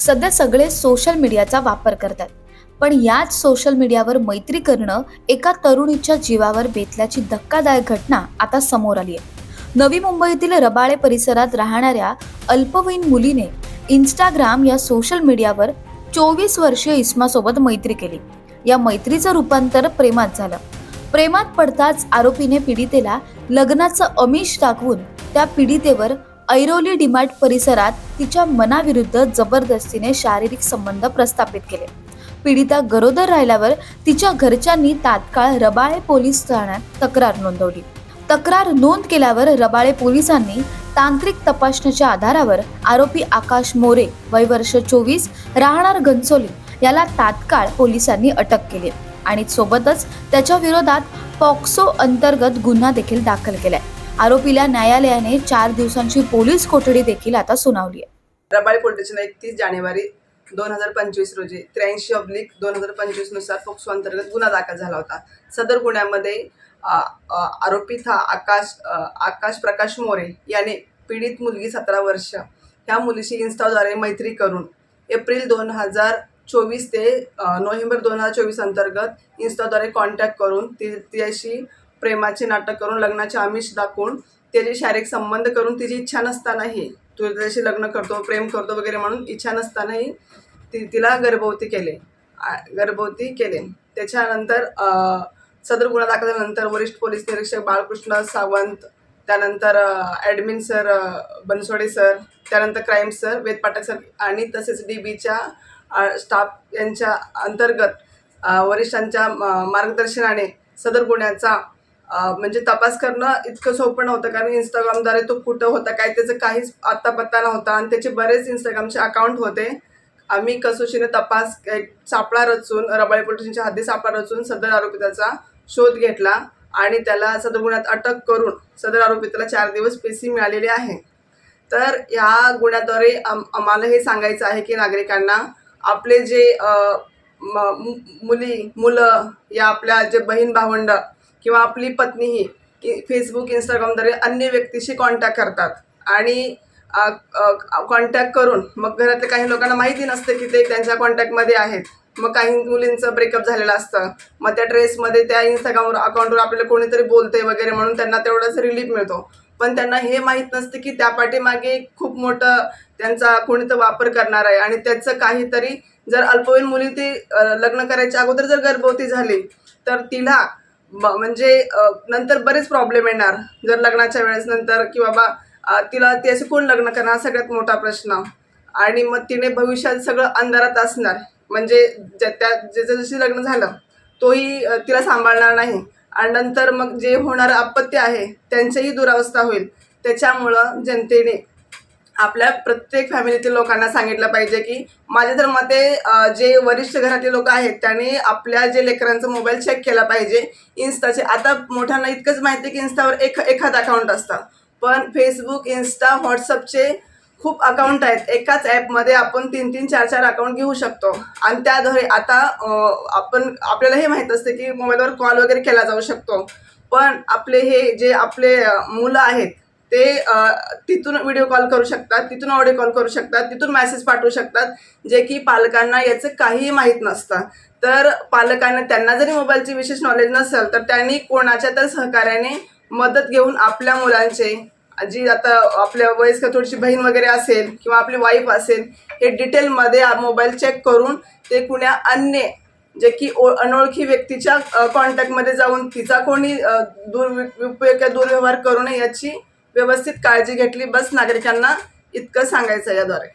सध्या सगळे सोशल मीडियाचा वापर करतात. पण याच सोशल मीडियावर मैत्री करणं एका तरुणीच्या जीवावर बेतल्याची धक्कादायक घटना आता समोर आली आहे. नवी मुंबईतील रबाळे परिसरात राहणाऱ्या अल्पवयीन मुलीने इंस्टाग्राम या सोशल मीडियावर चोवीस वर्षीय इस्मासोबत मैत्री केली. या मैत्रीचं रूपांतर प्रेमात झालं. प्रेमात पडताच आरोपीने पीडितेला लग्नाचं अमिष दाखवून त्या पीडितेवर ऐरोली डिमार्ट परिसरात तिच्या मनाविरुद्ध जबरदस्तीने शारीरिक संबंध प्रस्थापित केले. पीडिता गरोदर राहिल्यावर तिच्या घरच्यांनी तात्काळ रबाळे पोलीस ठाण्यात तक्रार नोंदवली. तक्रार नोंद केल्यावर रबाळे पोलिसांनी तांत्रिक तपासणीच्या आधारावर आरोपी आकाश मोरे वय वर्ष चोवीस राहणार घनसोली याला तात्काळ पोलिसांनी अटक केली आणि सोबतच त्याच्या विरोधात पॉक्सो अंतर्गत गुन्हा देखील दाखल केलाय. आरोपीला न्यायालयाने चार दिवसांची पोलीस कोठडी देखील आता सुनावली आहे. रबाळे पोलीस स्टेशन एकतीस जानेवारी दोन हजार पंचवीस रोजी त्र्याऐंशी ऑब्लिक दोन हजार पंचवीसनुसार फोक्सो अंतर्गत गुन्हा दाखल झाला होता. सदर गुन्ह्यामध्ये आ, आरोपित हा आकाश आकाश प्रकाश मोरे याने पीडित मुलगी सतरा वर्ष ह्या मुलीशी इन्स्टाद्वारे मैत्री करून एप्रिल दोन हजार चोवीस ते नोव्हेंबर दोन हजार चोवीस अंतर्गत इन्स्टाद्वारे कॉन्टॅक्ट करून ती तिच्याशी प्रेमाचे नाटक करून लग्नाचे आमिष दाखवून त्याचे शारीरिक संबंध करून तिची इच्छा नसतानाही तू त्याच्याशी लग्न करतो प्रेम करतो वगैरे म्हणून इच्छा नसतानाही ती तिला गर्भवती केले. आ- गर्भवती केले. त्याच्यानंतर सदर गुन्हा दाखल झाल्यानंतर वरिष्ठ पोलीस निरीक्षक बाळकृष्ण सावंत त्यानंतर ॲडमिन सर बनसोडे सर त्यानंतर crime sir Ved Pathak sir आणि तसेच डी बीच्या स्टाफ यांच्या अंतर्गत वरिष्ठांच्या मार्गदर्शनाने सदर गुन्ह्याचा म्हणजे तपास करणं इतकं सोपं नव्हतं कारण इंस्टाग्रामद्वारे तो कुठं होता काय त्याचं काहीच आत्ता पत्ता नव्हता आणि त्याचे बरेच इंस्टाग्रामचे अकाउंट होते. आम्ही कसोशीने तपास एक सापळा रचून रबाळे पोलिसांच्या हद्दी सापळा रचून सदर आरोपिताचा शोध घेतला आणि त्याला सदर गुन्ह्यात अटक करून सदर आरोपिताला चार दिवस पेशी मिळालेली आहे. तर ह्या गुन्ह्याद्वारे आम आम्हाला हे सांगायचं आहे की नागरिकांना आपले जे म- मुली मुलं या आपल्या जे बहीण भावंड किंवा आपली पत्नीही की फेसबुक इंस्टाग्रामद्वारे अन्य व्यक्तीशी कॉन्टॅक्ट करतात. आणि कॉन्टॅक्ट करून मग घरातल्या काही लोकांना माहिती नसते की ते त्यांच्या कॉन्टॅक्टमध्ये आहेत. मग काही मुलींचं ब्रेकअप झालेलं असतं. मग त्या ड्रेसमध्ये त्या इंस्टाग्रामवर अकाउंटवर आपल्याला कोणीतरी बोलते वगैरे म्हणून त्यांना तेवढाच रिलीफ मिळतो. पण त्यांना हे माहीत नसते की त्या पाठीमागे खूप मोठं त्यांचा कोणीतर वापर करणार आहे. आणि त्याचं काहीतरी जर अल्पवयीन मुली ती लग्न करायच्या अगोदर जर गर्भवती झाली तर तिला म्हणजे नंतर बरेच प्रॉब्लेम येणार. जर लग्नाच्या वेळेस नंतर की बाबा तिला ती असे कोण लग्न करणार? हा सगळ्यात मोठा प्रश्न. आणि मग तिने भविष्यात सगळं अंधारात असणार. म्हणजे ज्या त्या ज्याचं जशी लग्न झालं तोही तिला सांभाळणार नाही. आणि नंतर मग जे होणारं अपत्य आहे त्यांचीही दुरावस्था होईल. त्याच्यामुळं जनतेने आपल्या प्रत्येक फॅमिलीतील लोकांना सांगितलं पाहिजे की माझ्या तर मते जे वरिष्ठ घरातले लोक आहेत त्यांनी आपल्या जे लेकरांचा मोबाईल चेक केला पाहिजे इन्स्टाचे आता मोठ्यांना इतकंच माहिती आहे की इन्स्टावर एक एखाद अकाउंट असतं. पण फेसबुक इन्स्टा व्हॉट्सअपचे खूप अकाउंट आहेत. एकाच ॲपमध्ये आपण तीन तीन चार चार अकाउंट घेऊ शकतो. आणि त्याद्वारे आता आपण आपल्याला हे माहीत असते की मोबाईलवर कॉल वगैरे केला जाऊ शकतो. पण आपले हे जे आपले मुलं आहेत ते तिथून व्हिडिओ कॉल करू शकतात तिथून ऑडिओ कॉल करू शकतात तिथून मेसेज पाठवू शकतात जे की पालकांना याचं काहीही माहीत नसतं. तर पालकांना त्यांना जरी मोबाईलची विशेष नॉलेज नसेल तर त्यांनी कोणाच्या तर सहकार्याने मदत घेऊन आपल्या मुलांचे जी आता आपल्या वयस्कर थोडीशी बहीण वगैरे असेल किंवा आपली वाईफ असेल हे डिटेलमध्ये मोबाईल चेक करून ते कुण्या अन्य जे की ओ अनोळखी व्यक्तीच्या कॉन्टॅक्टमध्ये जाऊन तिचा कोणी अ, दुर्विपयोग किंवा दुर्व्यवहार करू नये याची व्यवस्थित काळजी घेतली. बस नागरिकांना इतकं सांगायचं याद्वारे.